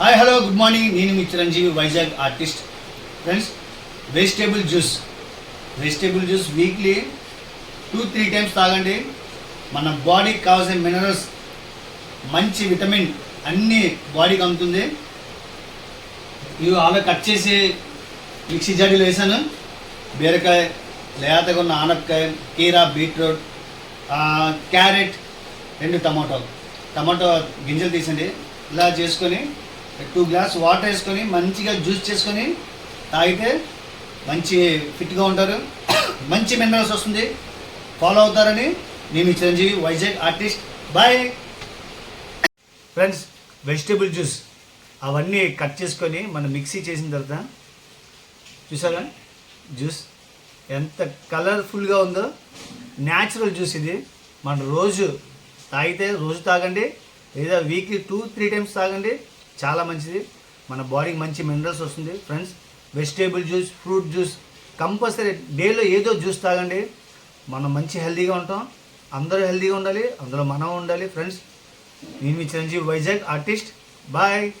Hi hello good morning నేను మీ Chiranjeevi Vizag artist. Friends vegetable juice vegetable juice weekly two three times తాగండి. మన బాడీకి కావాల్సిన minerals మంచి విటమిన్ అన్నీ బాడీకి అందుతుంది. ఇవి ఆలో కట్ చేసి మిక్సీ జాడీలో వేసాను. బీరకాయ లేతగా ఉన్న ఆనపకాయ కీరా బీట్రూట్ క్యారెట్ రెండు టమాటో టమాటో గింజలు తీసండి. ఇలా చేసుకొని టూ గ్లాస్ వాటర్ వేసుకొని మంచిగా జ్యూస్ చేసుకొని తాగితే మంచి ఫిట్గా ఉంటారు. మంచి మినరల్స్ వస్తుంది. ఫాలో అవుతారని నేను Chiranjeevi Vizag artist. Bye friends vegetable juice అవన్నీ కట్ చేసుకొని మనం మిక్సీ చేసిన తర్వాత చూసారా? జ్యూస్ ఎంత కలర్ఫుల్గా ఉందో. న్యాచురల్ జ్యూస్ ఇది. మన రోజు తాగితే రోజు తాగండి. లేదా వీక్లీ టూ త్రీ టైమ్స్ తాగండి. చాలా మంచిది. మన బాడీకి మంచి మినరల్స్ వస్తుంది. Friends vegetable juice fruit juice compulsory డేలో ఏదో జ్యూస్ తాగండి. మనం మంచి హెల్తీగా ఉంటాం. అందరూ హెల్తీగా ఉండాలి. అందులో మనం ఉండాలి. ఫ్రెండ్స్ నేను మీ చిరంజీవి వైజాగ్ ఆర్టిస్ట్ బాయ్